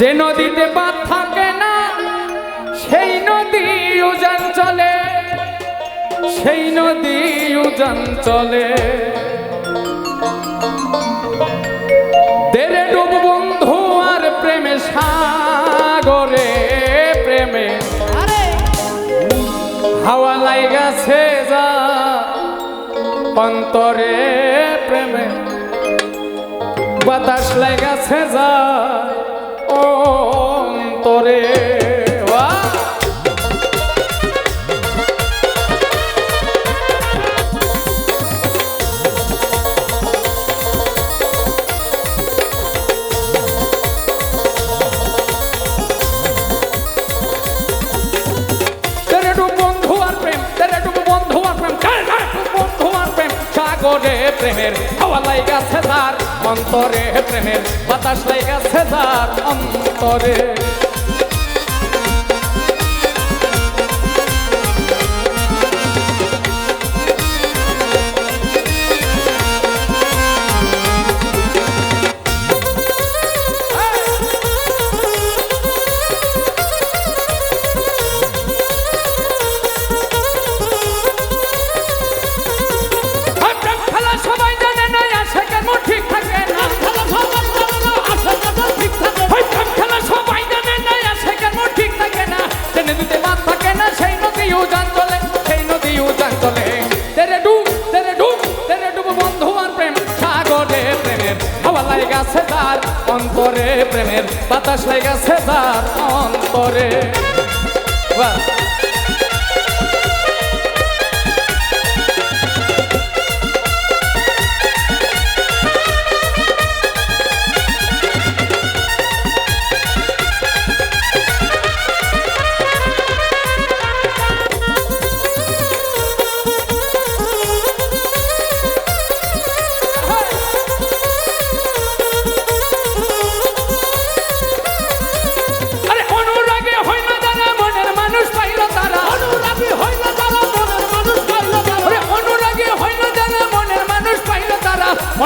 যে নদীতে বাদ থাকে না সেই নদী উজান চলে। সেই নদী উজান চলে। দেরে ডুব বন্ধু আর প্রেমে সাগরে প্রেমে। হাওয়া লাইগাছে যা অন্তরে প্রেমে। বাতাস লাইগাছে যা অন্তরে সাগরে প্রেমের হাওয়া লাইগাছে তার অন্তরে প্রেমের বাতাস লাইগাছে তার অন্তরে। লাইগাছে তার অন্তরে প্রেমের বাতাস লাইগাছে তার অন্তরে।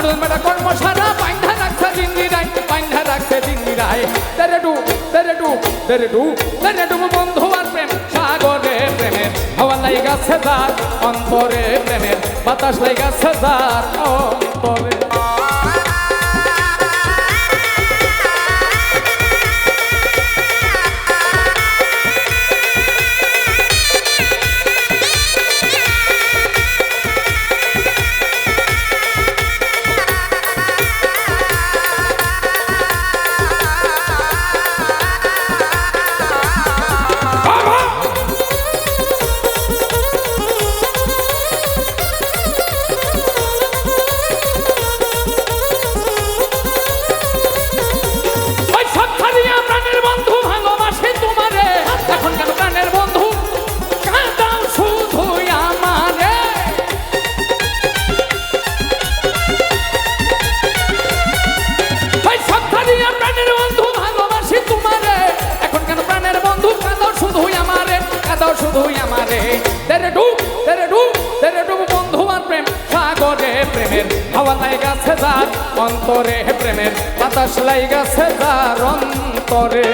মনের মেটা কর্ম সারা পাইন্ধা রাখছে দিন্দিরাই পাইন্ধা রাখছে দিন্দিরাই তেরে ডু তেরে ডু তেরে ডু তেরে ডু বন্ধু আর প্রেম, সাগরে প্রেমের। হাওয়া লাইগাছে তার অন্তরে প্রেমের। বাতাস লাইগাছে তার অন্তরে। প্রেমের হাওয়া লাইগাছে যার অন্তরে প্রেমের বাতাস লাই গাছে যার অন্তরে।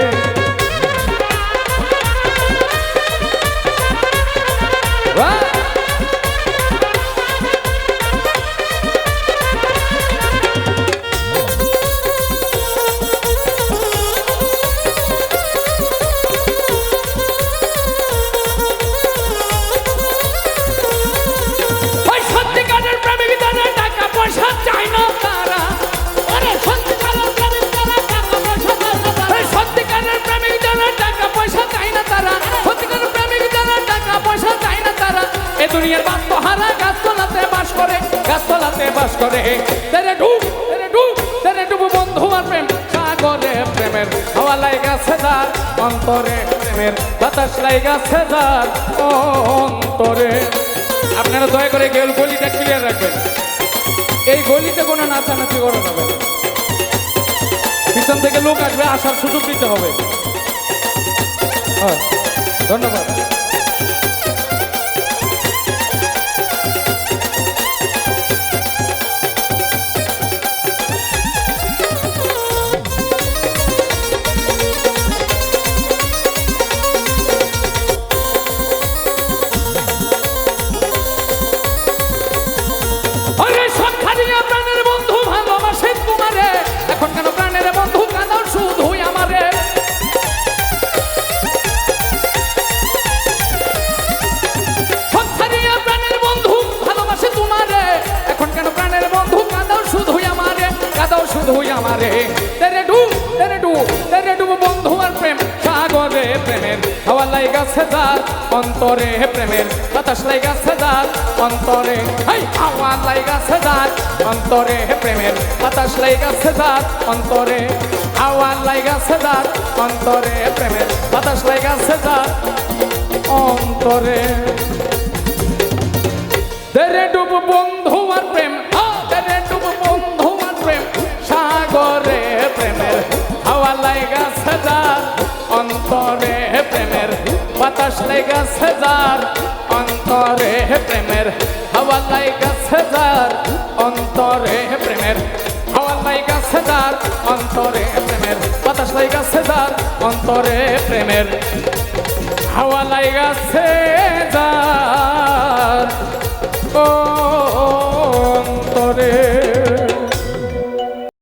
বাস্তহারা গাছতলাতে বাস করে, গাছতলাতে বাস করে। তেরে ডুব তেরে ডুব তেরে ডুব বন্ধু আর প্রেম, সাগরে প্রেমের হাওয়া লাইগাছে যার, অন্তরে প্রেমের বাতাস লাইগাছে যার, অন্তরে। আপনারা দয়া করে গেল গলিটা ক্লিয়ার রাখবেন। এই গলিতে কোনো নাচানাচি করা যাবে পিছন থেকে লোক আসবে, আসার সুযোগ দিতে হবে। ধন্যবাদ। বন্ধু আমারে। তেরে ডু তেরে ডু তেরে ডুব বন্ধু আর প্রেম। সাগরে প্রেমের হাওয়া লাইগাছে যার, অন্তরে প্রেমের বাতাস লাইগাছে যার, অন্তরে হাই, হাওয়া লাইগাছে যার, অন্তরে প্রেমের বাতাস লাইগাছে যার, অন্তরে হাওয়া লাইগাছে যার, অন্তরে প্রেমের বাতাস লাইগাছে যার, অন্তরে। তেরে ডুব বন্ধু আর প্রেম। লাইগা সেজার অন্তরে প্রেমের বাতাস লাইগা সেজার অন্তরে প্রেমের হাওয়া লাইগা সেজার অন্তরে প্রেমের হাওয়া লাইগা সেজার অন্তরে প্রেমের বাতাস লাইগা সেজার অন্তরে প্রেমের হাওয়া লাইগা সেজার অন্তরে